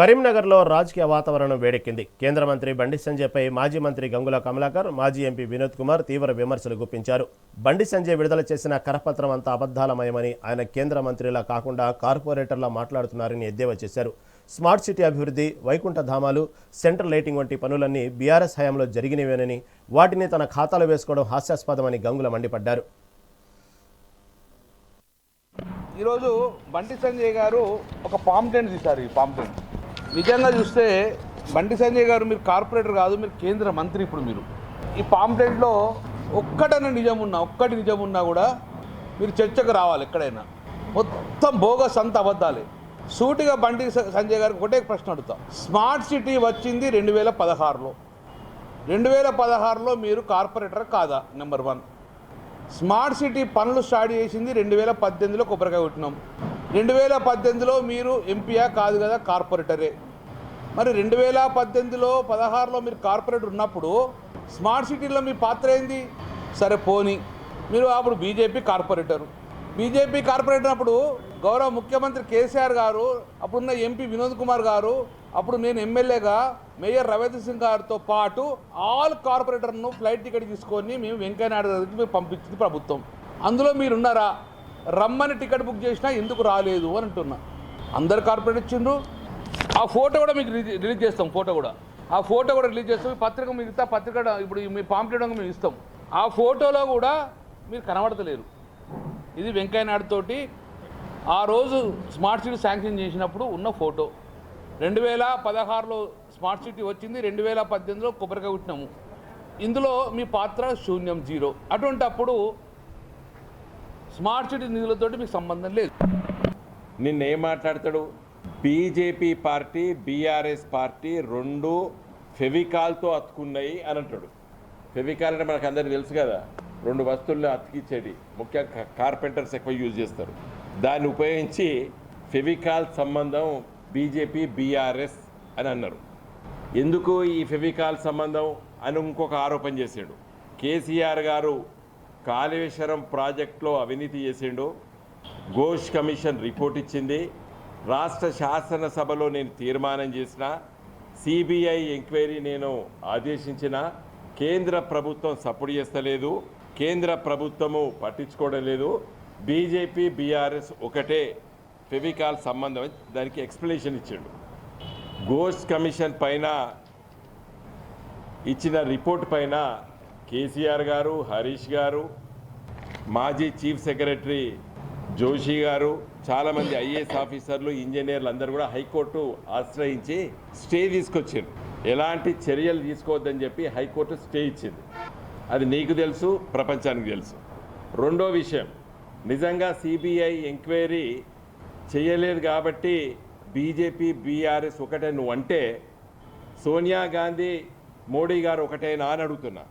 కరీంనగర్లో రాజకీయ వాతావరణం వేడెక్కింది. కేంద్ర మంత్రి బండి సంజయ్పై మాజీ మంత్రి గంగుల కమలాకర్ మాజీ ఎంపీ వినోద్ కుమార్ తీవ్ర విమర్శలు గుప్పించారు. బండి సంజయ్ విడుదల చేసిన కరపత్రం అంతా అబద్ధాలమయమని ఆయన కేంద్ర మంత్రిలా కాకుండా కార్పొరేటర్లా మాట్లాడుతున్నారని ఎద్దేవా చేశారు. స్మార్ట్ సిటీ అభివృద్ధి వైకుంఠ ధామాలు సెంట్రల్ లైటింగ్ వంటి పనులన్నీ బీఆర్ఎస్ హయాంలో జరిగినవేనని వాటిని తన ఖాతాలో వేసుకోవడం హాస్యాస్పదమని గంగుల మండిపడ్డారు. ఈరోజు బండి సంజయ్ గారు ఒక పాంప్లెంట్ తీశారు ఈ పాంప్లెంట్ నిజంగా చూస్తే బండి సంజయ్ గారు మీరు కార్పొరేటర్ కాదు మీరు కేంద్ర మంత్రి ఇప్పుడు మీరు. ఈ పాంప్లెట్లో ఒక్కటైనా నిజం ఉన్నా ఒక్కటి నిజం ఉన్నా కూడా మీరు చర్చకు రావాలి ఎక్కడైనా. మొత్తం బోగస్ అంత అబద్ధాలే. సూటిగా బండి సంజయ్ గారికి ఒకటే ప్రశ్న అడుగుతాం. స్మార్ట్ సిటీ వచ్చింది రెండు వేల పదహారులో. రెండు వేల పదహారులో మీరు కార్పొరేటర్ కాదా? Number one. స్మార్ట్ సిటీ పనులు స్టార్ట్ చేసింది రెండు వేల పద్దెనిమిదిలో కొబ్బరికాయ కొట్టినాం. రెండు వేల పద్దెనిమిదిలో మీరు ఎంపీయా? కాదు కదా కార్పొరేటరే. మరి రెండు వేల పద్దెనిమిదిలో పదహారులో మీరు కార్పొరేటర్ ఉన్నప్పుడు స్మార్ట్ సిటీలో మీ పాత్ర ఏంది? సరే పోని. మీరు అప్పుడు బీజేపీ కార్పొరేటర్. బీజేపీ కార్పొరేటర్ అప్పుడు గౌరవ ముఖ్యమంత్రి కేసీఆర్ గారు అప్పుడున్న ఎంపీ వినోద్ కుమార్ గారు అప్పుడు నేను ఎమ్మెల్యేగా మేయర్ రవీంద్ర సింగ్ గారితో పాటు ఆల్ కార్పొరేటర్ను ఫ్లైట్ టికెట్ తీసుకొని మేము వెంకయ్యనాయుడు గారికి మేము పంపించింది ప్రభుత్వం. అందులో మీరున్నారా? రమ్మని టికెట్ బుక్ చేసినా ఎందుకు రాలేదు అని అంటున్నా. అందరు కార్పొరేట్ ఇచ్చిండ్రు. ఆ ఫోటో కూడా మీకు రిలీజ్ చేస్తాం ఫోటో కూడా. ఆ ఫోటో కూడా రిలీజ్ చేస్తాం పత్రిక మిగతా పత్రిక ఇప్పుడు మీ పాంప్లెట్ మేము ఇస్తాం. ఆ ఫోటోలో కూడా మీరు కనబడతలేరు. ఇది వెంకయ్య నాయుడు తోటి ఆ రోజు స్మార్ట్ సిటీ శాంక్షన్ చేసినప్పుడు ఉన్న ఫోటో. రెండు వేల పదహారులో స్మార్ట్ సిటీ వచ్చింది రెండు వేల పద్దెనిమిదిలో కొబ్బరికాయ కుట్టినాము. ఇందులో మీ పాత్ర శూన్యం జీరో. అటువంటి అప్పుడు స్మార్ట్ సిటీ నిధులతోటి మీకు సంబంధం లేదు. నిన్న ఏం మాట్లాడతాడు? బీజేపీ పార్టీ బీఆర్ఎస్ పార్టీ రెండు ఫెవికాల్తో అతుకున్నాయి అని అంటాడు ఫెవికాల్ అంటే మనకు అందరికీ తెలుసు కదా రెండు వస్తువులను అతికిచ్చేటి ముఖ్యంగా కార్పెంటర్స్ ఎక్కువ యూజ్ చేస్తారు. దాన్ని ఉపయోగించి ఫెవికాల్ సంబంధం బీజేపీ బీఆర్ఎస్ అని అన్నారు. ఎందుకు ఈ ఫెవికాల్ సంబంధం అని ఇంకొక ఆరోపణ చేసాడు కేసీఆర్ గారు కాళేశ్వరం ప్రాజెక్టులో అవినీతి చేసిండు. ఘోష్ కమిషన్ రిపోర్ట్ ఇచ్చింది. రాష్ట్ర శాసనసభలో నేను తీర్మానం చేసిన. సిబిఐ ఎంక్వైరీ నేను ఆదేశించిన. కేంద్ర ప్రభుత్వం సపోర్ట్ చేస్తలేదు. కేంద్ర ప్రభుత్వము పట్టించుకోవడం లేదు. బీజేపీ బీఆర్ఎస్ ఒకటే ఫెవికాల్ సంబంధం దానికి ఎక్స్ప్లెనేషన్ ఇచ్చిండు. ఘోష్ కమిషన్ పైన ఇచ్చిన రిపోర్ట్ పైన కేసీఆర్ గారు హరీష్ గారు మాజీ చీఫ్ సెక్రటరీ జోషి గారు చాలామంది ఐఏఎస్ ఆఫీసర్లు ఇంజనీర్లు అందరూ కూడా హైకోర్టు ఆశ్రయించి స్టే తీసుకొచ్చారు ఎలాంటి చర్యలు తీసుకోవద్దని చెప్పి హైకోర్టు స్టే ఇచ్చింది. అది నీకు తెలుసు ప్రపంచానికి తెలుసు. రెండో విషయం నిజంగా సిబిఐ ఎంక్వైరీ చేయలేదు కాబట్టి బీజేపీ బీఆర్ఎస్ ఒకటే నువ్వు అంటే సోనియా గాంధీ మోడీ గారు ఒకటేనా అని అడుగుతున్నా.